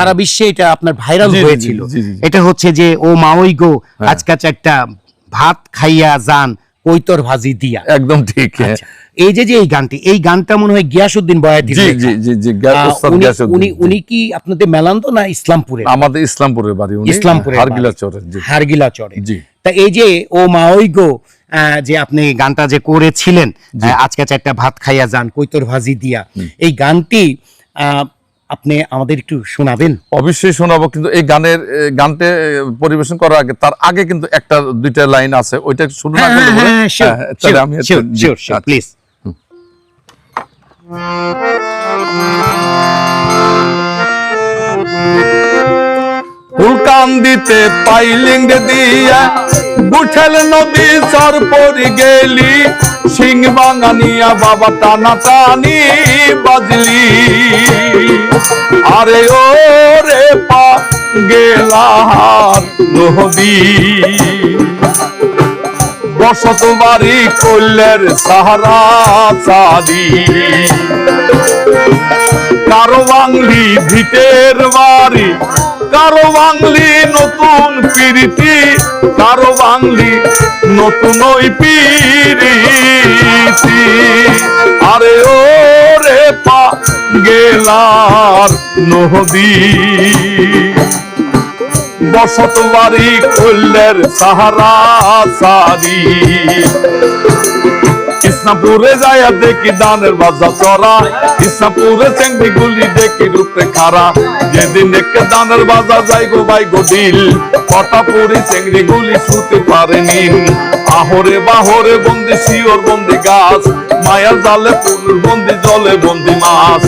সারা বিশ্বে এটা আপনার ভাইরাল হয়েছিল। এটা হচ্ছে যে ও মাওই গো হ্যাঁ। আজকাচ একটা ভাত খাইয়া যান কৈতর ভাজি দিয়া। একদম ঠিক হ্যাঁ। আচ্ছা, এই যে যে এই গানটি এই গানটা মনে হয় গিয়াসউদ্দিন বয়াতি জি জি জি জি গিয়াসউদ্দিন, উনি উনি কি আপনাদের মেলান্দ না ইসলামপুরে আমাদের ইসলামপুরের বাড়ি উনি ইসলামপুরের হারগিলা জি। হারগিলা চরে। তা এই যে ও মাওই গো আহ, যে আপনি গানটা যে করেছিলেন আজকে চারটা ভাত খাইয়া যান কৈতর ভাজি দিয়া। এই গানটি আহ, আপনি আমাদের একটু শোনাবেন? অবশ্যই শোনাবো কিন্তু এই গানের এ, পরিবেশন করার আগে তার আগে কিন্তু একটা দুইটা লাইন আছে ওইটা শুরু না তাহলে আমি। প্লিজ ফুলকান্দিতে পাইলিং দিয়া বুঠেল নদী চর পরি গেলি সিং বাঙানিয়া বাবা টানা টানি বাজলি। আরে ও রে পা গেলাহার নদী বসত বাড়ি কল্যার সাহারা চাঁদি। কারও বাংলি ভিটের বাড়ি, কারও বাংলি নতুন পিরিতি, কারও বাংলি নতুন ওই পিরিতি। আরে ও রে পা গেলার নদী বসত বাড়ি কল্যার সাহারা সারি। ইসলামপুরে যায় দেখি দানের বাজা চড়া। ইসলামপুরে চেঙ্গি গুলি দেখি রূপে খারা যেদিন একে দানের বাজা যাই গো ভাই গো দিল। কটাপুরি চেঙ্গি গুলি শুতে পারেনি বাহরে বন্দি শিওর বন্দি গাছ মায়া জালে পুরুষ বন্দি, জলে বন্দি মাছ।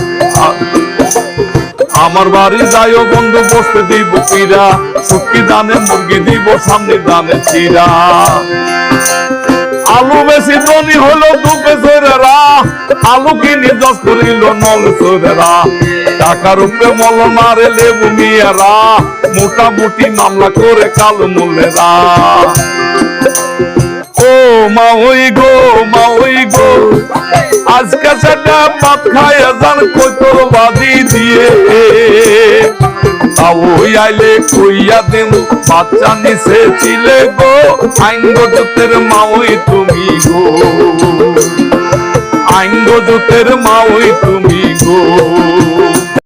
আমার বাড়ি যাইও বন্ধু, বসতে দিব পিরা সুকি দানে মুরগি দিব, সামনে দানে চিরা। আলু বেশি ধনী হলো দুপে সৈরেরা আলু কিনে দশ করিল নল সৈরেরা টাকার উপরে মল মারে লেবু মিয়ারা মোটামুটি মামলা করে কালো মূল্যেরা ও গো মা ওই গো। আজকে সেটা ভাত খায় জান কই তোর বাদি দিয়ে। ওই আইলে কইয়া দিন, বাচ্চা নিছে ছিলে গো। আইঙ্গ জোতের তুমি গো। আইঙ্গ জোতের মা তুমি গো।